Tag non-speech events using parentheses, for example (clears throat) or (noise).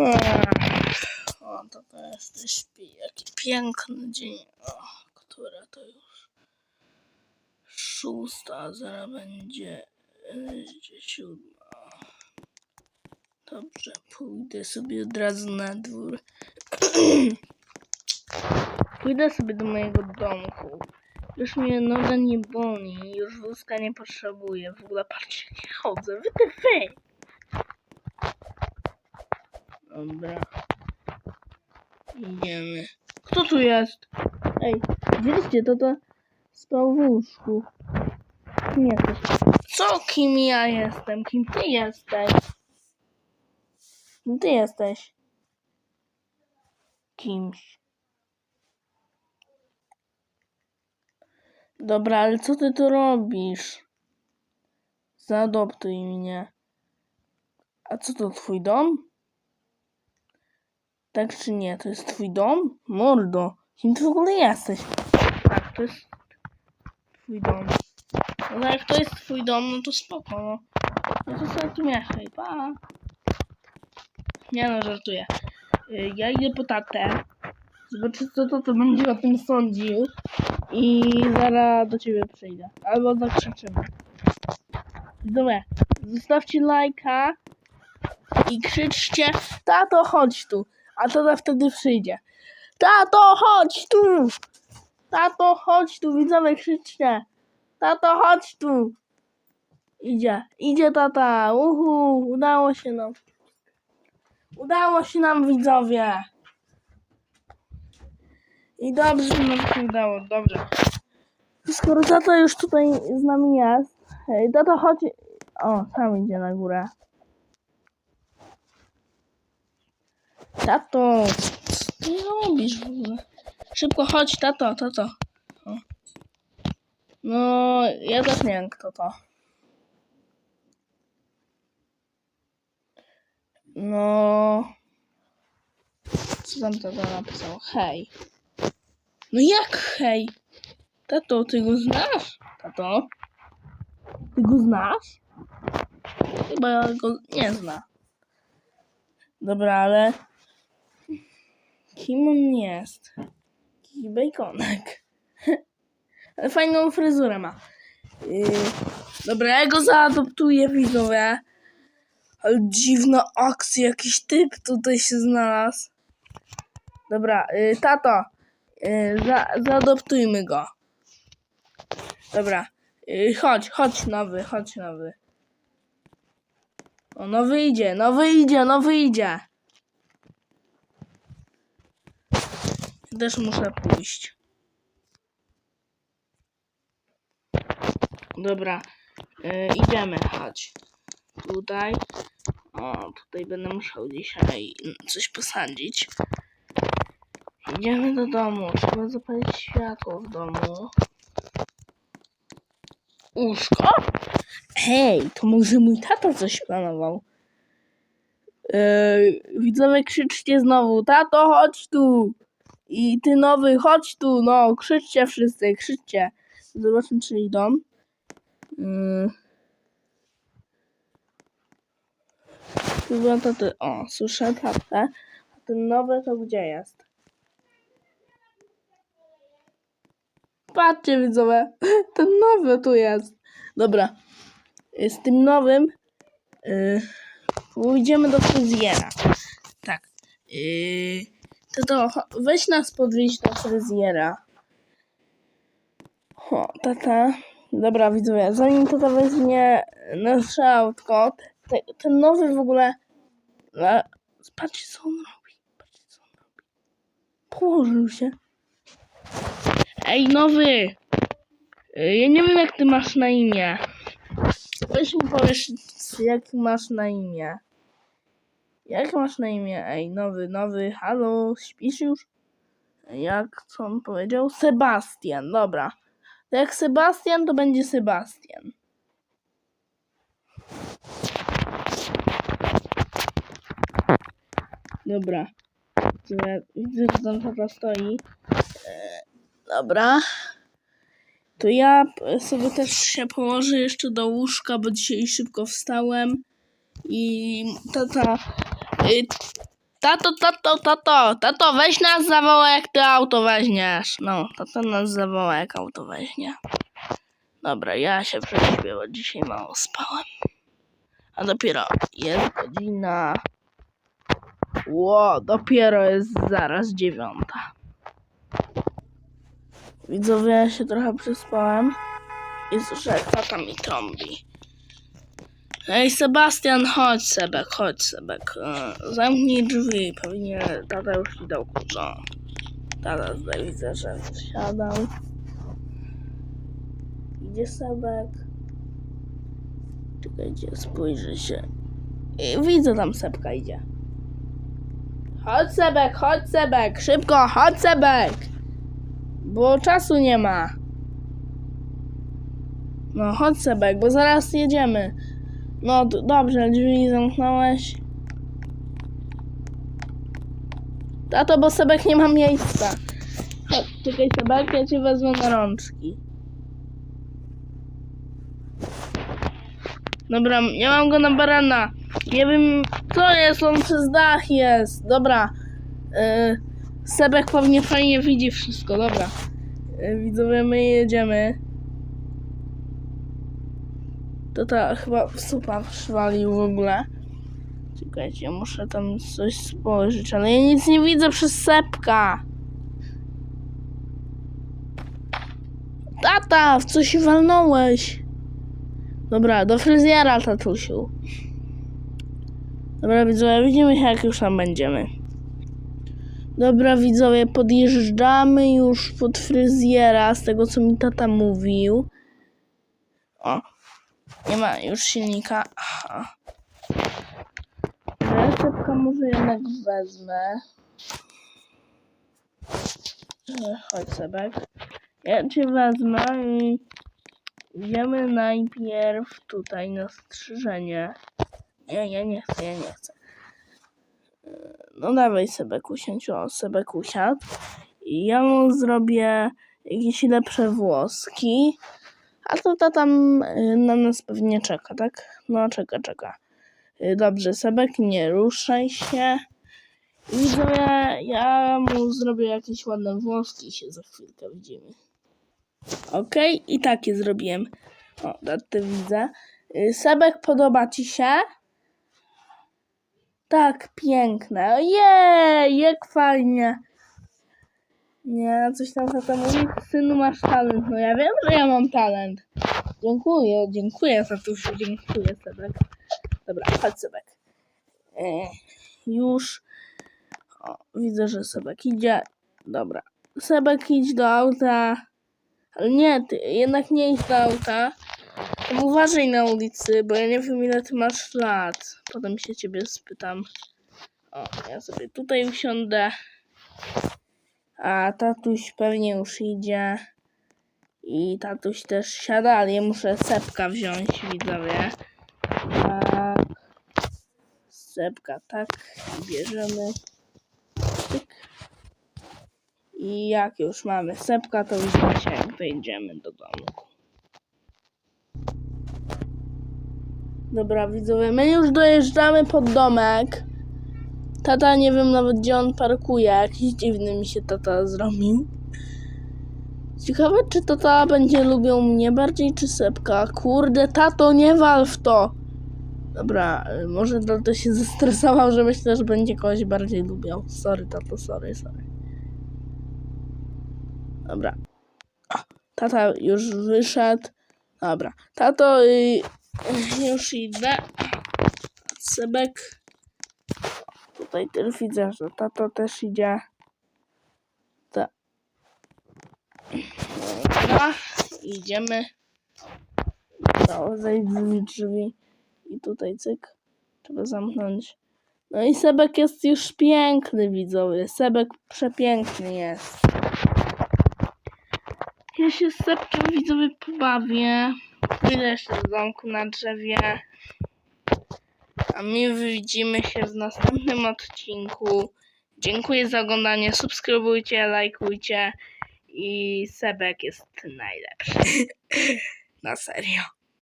Ech, O, to też ty śpi. Jaki piękny dzień. O, która to już? Szósta, zaraz będzie y, siódma. Dobrze, pójdę sobie od razu na dwór. (clears throat) Pójdę sobie do mojego domku. Już mnie noga nie boli, już wózka nie potrzebuję. W ogóle patrzcie, jak ja chodzę. Wy wy! Dobra. Idziemy. Kto tu jest? Ej, widzieliście, to to spał w łóżku. Kim jesteś? Co kim ja jestem? Kim ty jesteś? Kim ty jesteś? Kimś. Dobra, ale co ty tu robisz? Zaadoptuj mnie. A co to twój dom? Tak czy nie? To jest twój dom? Mordo, kim ty w ogóle jesteś? Tak, to jest twój dom. No jak to jest twój dom, no to spoko, no. No to sobie tu mieszkaj, pa. Nie no, żartuję. Y, Ja idę po tatę. Zobaczę, co to, to będzie o tym sądził. I zaraz do ciebie przyjdę. Albo zakrzyczymy. Dobra, zostawcie lajka i krzyczcie Tato, chodź tu. A tata wtedy przyjdzie. Tato, chodź tu! Tato, chodź tu, widzowie, krzyczcie. Tato, chodź tu! Idzie, idzie tata. Uhu, udało się nam. Udało się nam, widzowie. I dobrze nam się udało, dobrze. Skoro tata już tutaj z nami jest, tata chodź. O, sam idzie na górę. Tato, co ty robisz w ogóle? Szybko chodź, tato, tato. No, ja też nie wiem kto to. No. Co tam tata napisał? Hej. No jak hej? Tato, ty go znasz? Tato? Ty go znasz? Chyba go nie zna. Dobra, ale... Kim on jest? Jakiś bejkonek. (laughs) Ale fajną fryzurę ma. Yy, dobra, ja go zaadoptuję, widzowie. Ale dziwna akcja, jakiś typ tutaj się znalazł. Dobra, yy, tato, yy, za, zaadoptujmy go. Dobra, yy, chodź, chodź nowy, chodź nowy. O, nowy idzie, nowy idzie, nowy idzie. Też muszę pójść. Dobra, yy, idziemy, chodź. Tutaj. O, tutaj będę musiał dzisiaj coś posadzić. Idziemy do domu. Trzeba zapalić światło w domu. Łóżko? Hej, to może mój tata coś planował. Yy, widzowie, krzyczcie znowu. Tato, chodź tu! I ty nowy, chodź tu! No, krzyczcie wszyscy, krzyczcie. Zobaczmy, czy idą. Yy. Chyba to. O, słyszę tatę. A ten nowy to gdzie jest? Patrzcie widzowie, (laughs) ten nowy tu jest. Dobra, y, z tym nowym yy, pójdziemy do fryzjera. Tak. Yy, to to weź nas podwieźć do fryzjera. O, tata. Dobra, widzowie, zanim tata weźmie nasze autko, te, ten nowy w ogóle... A, patrzcie co on robi. Patrzcie co on robi. Położył się. Ej, nowy! Ja nie wiem, jak ty masz na imię. Weź mi powiesz, jak masz na imię. Jak masz na imię? Ej, nowy, nowy, halo, śpisz już? Jak, co on powiedział? Sebastian, dobra. To jak Sebastian, to będzie Sebastian. Dobra. Widzę, że tam tata stoi. E, dobra. To ja sobie też się położę jeszcze do łóżka, bo dzisiaj szybko wstałem. I tata. Y, Tato, tato, tato, tato, weź nas zawoła, jak ty auto weźmiesz. No, tato nas zawoła, jak auto weźmie. Dobra, ja się prześpię, bo dzisiaj mało spałem. A dopiero jest godzina... Ło, dopiero jest zaraz dziewiąta. Widzowie, ja się trochę przespałem i słyszę, jak tata mi trąbi. Ej, Sebastian, chodź Sebek, chodź Sebek. E, Zamknij drzwi, pewnie tata już ci dał klucza. Tata widzę, że wsiadał. Idzie Sebek. Czekajcie, spojrzy się. I widzę tam Sebka idzie. Chodź Sebek, chodź Sebek, szybko, chodź Sebek! Bo czasu nie ma. No chodź Sebek, bo zaraz jedziemy. No dobrze, drzwi zamknąłeś. Tato, bo Sebek nie ma miejsca. Chodź, czekaj Sebek, ja cię wezmę na rączki. Dobra, nie mam go na barana. Nie wiem, co jest, on przez dach jest. Dobra. Yy, Sebek pewnie fajnie widzi wszystko, dobra. Yy, widzowie, my jedziemy. To ta chyba supa szwalił w ogóle. Czekajcie, muszę tam coś spojrzeć, ale ja nic nie widzę przez sepka. Tata, w co się walnąłeś? Dobra, do fryzjera, tatusiu. Dobra, widzowie, widzimy się, jak już tam będziemy. Dobra, widzowie, podjeżdżamy już pod fryzjera, z tego, co mi tata mówił. O, nie ma już silnika. Aha. Receptka może jednak wezmę. E, Chodź Sebek. Ja cię wezmę i idziemy najpierw tutaj na strzyżenie. Nie, ja nie chcę, ja nie chcę. E, No dawaj Sebek usiądź, o Sebek usiadł. I ja mu zrobię jakieś lepsze włoski. A to ta tam y, na nas pewnie czeka, tak? No, czeka, czeka. Y, Dobrze, Sebek, nie ruszaj się. Widzowie, ja mu zrobię jakieś ładne włoski się za chwilkę widzimy. Okej, i takie zrobiłem. O, ty widzę. Y, Sebek, podoba ci się? Tak, piękne. Ojej, jak fajnie. Nie, coś tam tata mówi, synu masz talent. No ja wiem, że ja mam talent. Dziękuję, dziękuję tatusiu, dziękuję Sebek. Dobra, chodź Sebek. E, już. O, widzę, że Sebek idzie. Dobra. Sebek idź do auta. Ale nie, ty jednak nie idź do auta. Uważaj na ulicy, bo ja nie wiem ile ty masz lat. Potem się ciebie spytam. O, ja sobie tutaj usiądę. A tatuś pewnie już idzie. I tatuś też siada, ale ja muszę sepka wziąć, widzowie. Tak. Sepka, tak. I bierzemy. Tyk. I jak już mamy sepka, to się, jak wejdziemy do domu. Dobra, widzowie, my już dojeżdżamy pod domek. Tata nie wiem nawet gdzie on parkuje. Jakiś dziwny mi się tata zrobił. Ciekawe, czy tata będzie lubił mnie bardziej, czy sepka. Kurde, tato, nie wal w to. Dobra, y, może tato się zestresował, że myślę, że będzie kogoś bardziej lubiał. Sorry, tato, sorry, sorry. Dobra. O, tata już wyszedł. Dobra. Tato, y, już idę. Sebek. Tutaj też widzę, że tato też idzie. Ta. Dobra, idziemy. Trzeba zejść drzwi. I tutaj cyk. Trzeba zamknąć. No i Sebek jest już piękny, widzowie. Sebek przepiękny jest. Ja się z Sebkiem, widzowie, pobawię. Ile jeszcze z domku na drzewie. A my widzimy się w następnym odcinku. Dziękuję za oglądanie. Subskrybujcie, lajkujcie. I Sebek jest najlepszy. (laughs) Na serio.